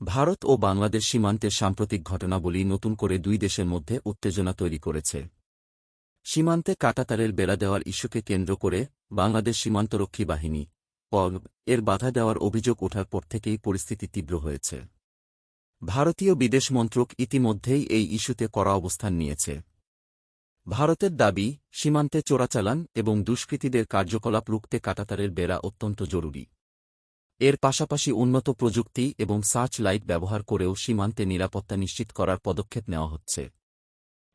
ভারত ও বাংলাদেশ সীমান্তের সাম্প্রতিক ঘটনাবলী নতুন করে দুই দেশের মধ্যে উত্তেজনা তৈরি করেছে। সীমান্তে কাটাতারের বেড়া দেওয়ার ইস্যুকে কেন্দ্র করে বাংলাদেশ সীমান্তরক্ষী বাহিনী পগ এর বাধা দেওয়ার অভিযোগ ওঠার পর থেকেই পরিস্থিতি তীব্র হয়েছে। ভারতীয় বিদেশ মন্ত্রক ইতিমধ্যেই এই ইস্যুতে কড়া অবস্থান নিয়েছে। ভারতের দাবি, সীমান্তে চোরাচালান এবং দুষ্কৃতীদের কার্যকলাপ রুখতে কাটাতারের বেড়া অত্যন্ত জরুরি। এর পাশাপাশি উন্নত প্রযুক্তি এবং সার্চ লাইট ব্যবহার করেও সীমান্তে নিরাপত্তা নিশ্চিত করার পদক্ষেপ নেওয়া হচ্ছে।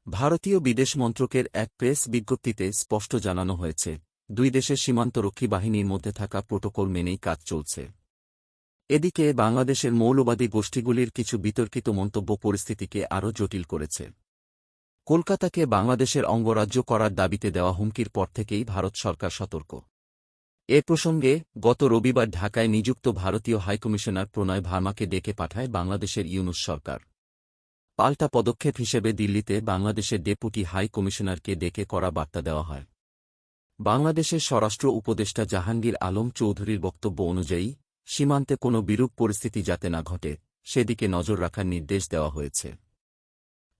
ভারতীয় বিদেশ মন্ত্রকের এক প্রেস বিজ্ঞপ্তিতে স্পষ্ট জানানো হয়েছে, দুই দেশের সীমান্তরক্ষী বাহিনীর মধ্যে থাকা প্রোটোকল মেনেই কাজ চলছে। এদিকে, বাংলাদেশের মৌলবাদী গোষ্ঠীগুলির কিছু বিতর্কিত মন্তব্য পরিস্থিতিকে আরও জটিল করেছে। কলকাতাকে বাংলাদেশের অঙ্গরাজ্য করার দাবিতে দেওয়া হুমকির পর থেকেই ভারত সরকার সতর্ক। এ প্রসঙ্গে গত রবিবার ঢাকায় নিযুক্ত ভারতীয় হাইকমিশনার প্রণয় ভার্মাকে ডেকে পাঠায় বাংলাদেশের ইউনুস সরকার। পাল্টা পদক্ষেপ হিসেবে দিল্লিতে বাংলাদেশের ডেপুটি হাই কমিশনারকে ডেকে করা বার্তা দেওয়া হয়। বাংলাদেশের স্বরাষ্ট্র উপদেষ্টা জাহাঙ্গীর আলম চৌধুরীর বক্তব্য অনুযায়ী, সীমান্তে কোনো বিরূপ পরিস্থিতি যাতে না ঘটে, সেদিকে নজর রাখার নির্দেশ দেওয়া হয়েছে।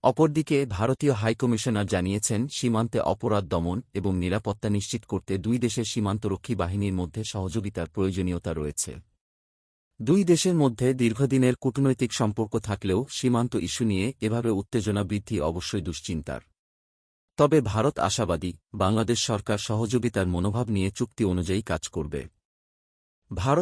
অপরদিকে ভারতীয় হাইকমিশনার জানিয়েছেন, সীমান্তে অপরাধ দমন এবং নিরাপত্তা নিশ্চিত করতে দুই দেশের সীমান্তরক্ষী বাহিনীর মধ্যে সহযোগিতার প্রয়োজনীয়তা রয়েছে। দুই দেশের মধ্যে দীর্ঘদিনের কূটনৈতিক সম্পর্ক থাকলেও সীমান্ত ইস্যু নিয়ে এভাবে উত্তেজনা বৃদ্ধি অবশ্যই দুশ্চিন্তার। তবে ভারত আশাবাদী, বাংলাদেশ সরকার সহযোগিতার মনোভাব নিয়ে চুক্তি অনুযায়ী কাজ করবে। ভারত